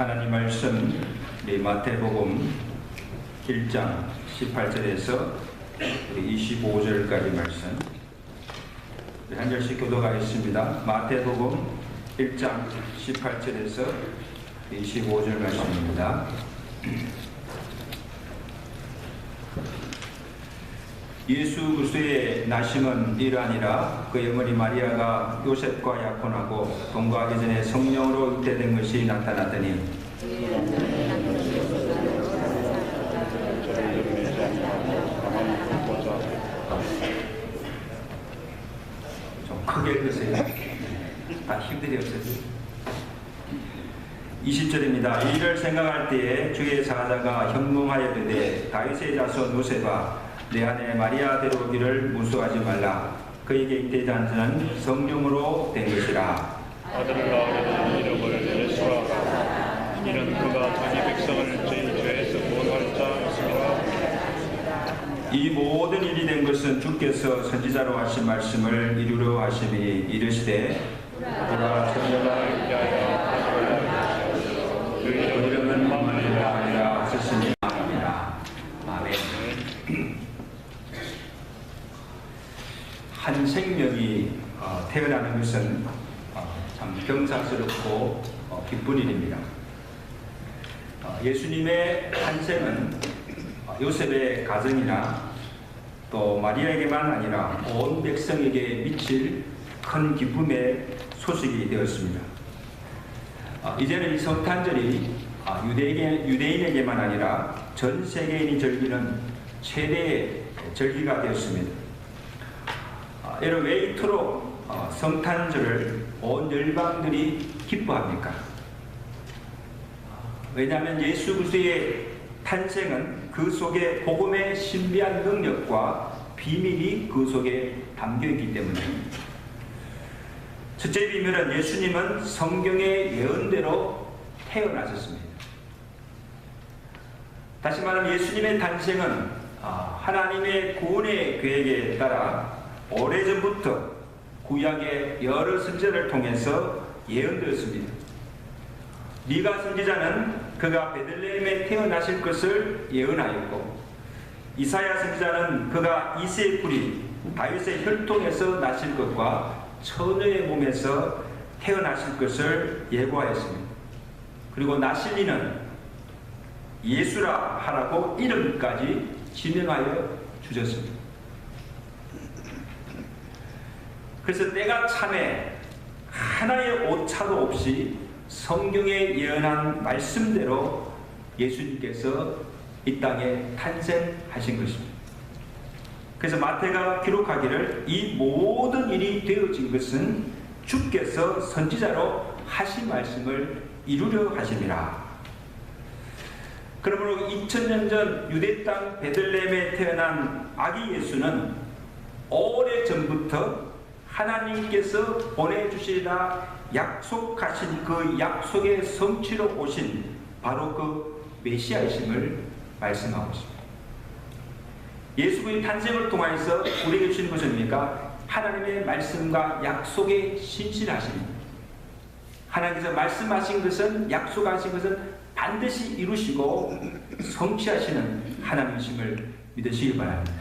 하나님 말씀 우리 마태복음 1장 18절에서 우리 25절까지 말씀 우리 한 절씩 교도가겠습니다. 마태복음 1장 18절에서 25절 말씀입니다. 예수 그리스도의 나심은 이러하니라 그의 어머니 마리아가 요셉과 약혼하고 동거하기 전에 성령으로 잉태된 것이 나타났더니 좀 크게 읽으세요. 다 힘들이 없어지 20절입니다. 이를 생각할 때에 주의 사자가 현몽하여 되되 다윗의 자손 요셉아 내 아내 마리아 데려오기를 무수하지 말라. 그에게 잉태된 자는 성령으로 된 것이라. 아들을 낳으려는 이름을 예수라 이는 그가 자기 백성을 죄인 죄에서 구원할 자였습니다 이 모든 일이 된 것은 주께서 선지자로 하신 말씀을 이루려 하심이 이르시되 그가 천년을 위하여 그 이름은 이름은 만만이라 아니라 스승이 아니라 아멘. 한 생명이 어, 태어나는 것은 어, 참 경사스럽고 어, 기쁜 일입니다. 어, 예수님의 탄생은 어, 요셉의 가정이나 또 마리아에게만 아니라 온 백성에게 미칠 큰 기쁨의 소식이 되었습니다. 어, 이제는 이 성탄절이 아, 유대인, 유대인에게만 아니라 전 세계인이 즐기는 최대의 절기가 되었습니다. 아, 여러분 왜 이토록 어, 성탄절을 온 열방들이 기뻐합니까? 왜냐하면 예수 그리스도의 탄생은 그 속에 복음의 신비한 능력과 비밀이 그 속에 담겨 있기 때문입니다. 첫째 비밀은 예수님은 성경의 예언대로 태어나셨습니다. 다시 말하면 예수님의 탄생은 아, 하나님의 구원의 계획에 따라 오래전부터 구약의 여러 선지자를 통해서 예언되었습니다. 미가 선지자는 그가 베들레헴에 태어나실 것을 예언하였고 이사야 선지자는 그가 이세의 뿌리 다윗의 혈통에서 나실 것과 처녀의 몸에서 태어나실 것을 예고하였습니다. 그리고 나실리는 예수라 하라고 이름까지 지명하여 주셨습니다. 그래서 때가 참에 하나의 오차도 없이 성경에 예언한 말씀대로 예수님께서 이 땅에 탄생하신 것입니다. 그래서 마태가 기록하기를 이 모든 일이 되어진 것은 주께서 선지자로 하신 말씀을 이루려 하심이라. 그러므로 2000년 전 유대 땅 베들레헴에 태어난 아기 예수는 오래 전부터 하나님께서 보내주시리라 약속하신 그 약속의 성취로 오신 바로 그 메시아이심을 말씀하고 있습니다. 예수의 탄생을 통하여서 우리에게 주신 것은 뭡니까? 하나님의 말씀과 약속에 신실하십니다. 하나님께서 말씀하신 것은 약속하신 것은 반드시 이루시고 성취하시는 하나님이심을 믿으시기 바랍니다.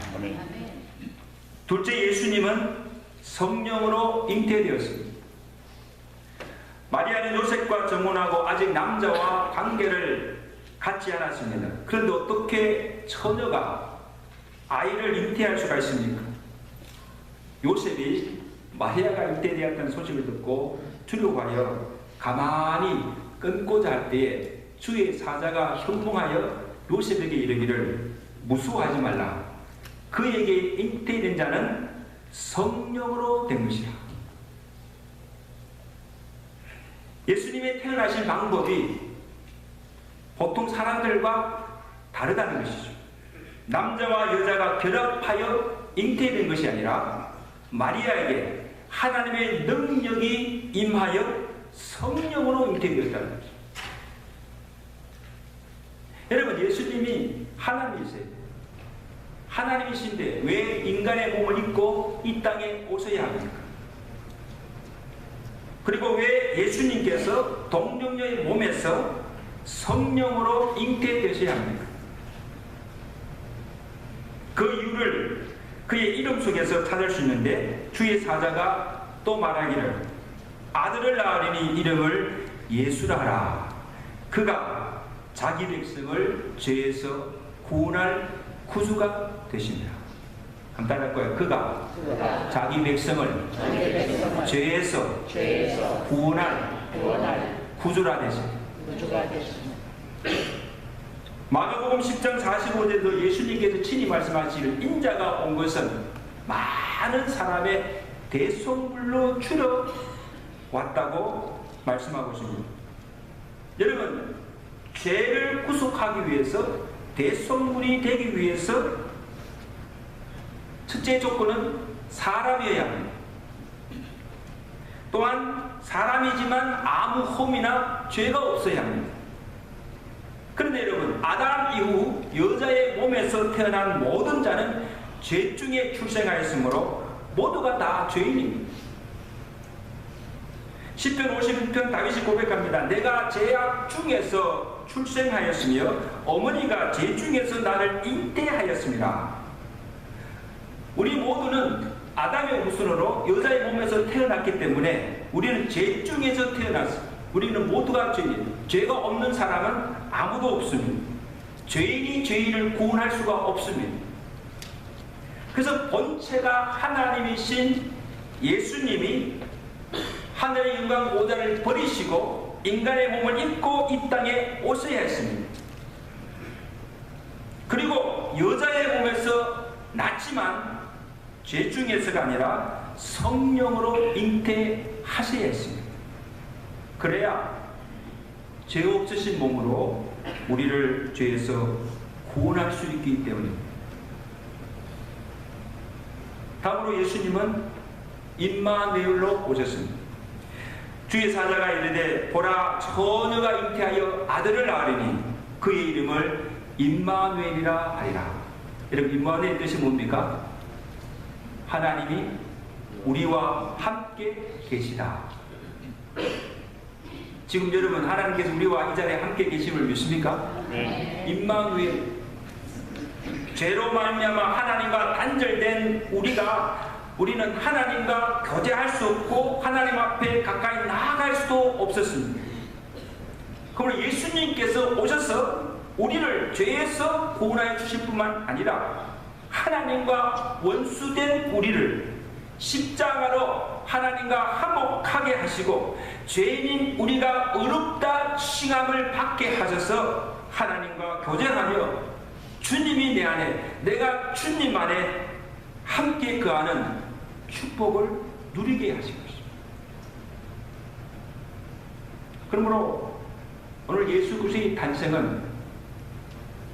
둘째 예수님은 성령으로 잉태되었습니다. 마리아는 요셉과 정혼하고 아직 남자와 관계를 갖지 않았습니다. 그런데 어떻게 처녀가 아이를 잉태할 수가 있습니까? 요셉이 마리아가 잉태되었다는 소식을 듣고 두려워하여 가만히 끊고자 할 때에 주의 사자가 현몽하여 요셉에게 이르기를 무수하지 말라. 그에게 잉태된 자는 성령으로 된 것이라. 예수님의 태어나신 방법이 보통 사람들과 다르다는 것이죠. 남자와 여자가 결합하여 잉태된 것이 아니라 마리아에게 하나님의 능력이 임하여 성령으로 잉태되었다는 것이죠. 여러분 예수님이 하나님이세요. 하나님이신데 왜 인간의 몸을 입고 이 땅에 오셔야 합니까? 그리고 왜 예수님께서 동정녀의 몸에서 성령으로 잉태되셔야 합니다. 그 이유를 그의 이름 속에서 찾을 수 있는데 주의 사자가 또 말하기를 아들을 낳으리니 이름을 예수라 하라. 그가 자기 백성을 죄에서 구원할 구주가 되십니다. 한번 따라할 거예요. 그가 자기 백성을 죄에서 구원할 구주라 되십니다. 마가복음 10장 45절도 예수님께서 친히 말씀하시기를 인자가 온 것은 많은 사람의 대속물로 추려 왔다고 말씀하고 있습니다. 여러분 죄를 구속하기 위해서 대속물이 되기 위해서 첫째 조건은 사람이어야 합니다. 또한 사람이지만 아무 험이나 죄가 없어야 합니다. 그런데 여러분 아담 이후 여자의 몸에서 태어난 모든 자는 죄 중에 출생하였으므로 모두가 다 죄인입니다. 10편 51편 다윗이 고백합니다. 내가 죄악 중에서 출생하였으며 어머니가 죄 중에서 나를 잉태하였습니다. 우리 모두는 아담의 후손으로 여자의 몸에서 태어났기 때문에 우리는 죄 중에서 태어났습니다. 우리는 모두가 죄인. 죄가 없는 사람은 아무도 없습니다. 죄인이 죄인을 구원할 수가 없습니다. 그래서 본체가 하나님이신 예수님이 하늘의 영광 오다를 버리시고 인간의 몸을 입고 이 땅에 오셔야 했습니다. 그리고 여자의 몸에서 낳지만 죄 중에서가 아니라 성령으로 잉태하셔야 했습니다. 그래야 죄 없으신 몸으로 우리를 죄에서 구원할 수 있기 때문입니다. 다음으로 예수님은 임마누엘로 오셨습니다. 주의 사자가 이르되 보라 처녀가 잉태하여 아들을 낳으리니 그의 이름을 임마누엘이라 하리라. 여러분 임마누엘 뜻이 뭡니까? 하나님이 우리와 함께 계시다. 지금 여러분 하나님께서 우리와 이 자리에 함께 계심을 믿습니까? 네. 임마누엘 죄로 말미암아 하나님과 단절된 우리가 우리는 하나님과 교제할 수 없고 하나님 앞에 가까이 나아갈 수도 없었습니다. 그러므로 예수님께서 오셔서 우리를 죄에서 구원하여 주실 뿐만 아니라 하나님과 원수된 우리를 십자가로 하나님과 화목하게 하시고 죄인인 우리가 의롭다 칭함을 받게 하셔서 하나님과 교제하며 주님이 내 안에 내가 주님 안에 함께 거하는 축복을 누리게 하신 것입니다. 그러므로 오늘 예수 그리스도의 탄생은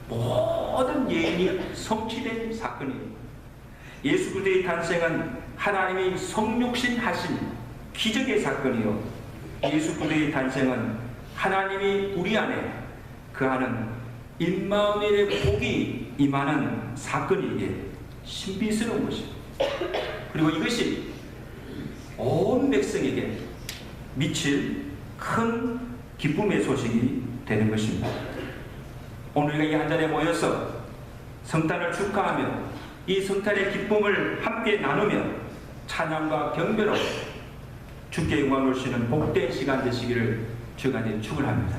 모든 예인이 성취된 사건입니다. 예수 그리스도의 탄생은 하나님이 성육신 하신 기적의 사건이요. 예수 그리스도의 탄생은 하나님이 우리 안에 그하는 임마누엘의 복이 임하는 사건이기에 신비스러운 것입니다. 그리고 이것이 온 백성에게 미칠 큰 기쁨의 소식이 되는 것입니다. 오늘 우리가 이한 자리에 모여서 성탄을 축하하며 이 성탄의 기쁨을 함께 나누며 찬양과 경배로 주께 영광을 주시는 복된 시간 되시기를 내 축원합니다.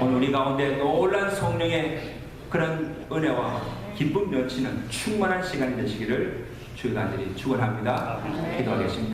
오늘 우리 가운데 놀란 성령의 그런 은혜와 기쁨 넘치는 충만한 시간이 되시기를 내 축원합니다. 기도하겠습니다.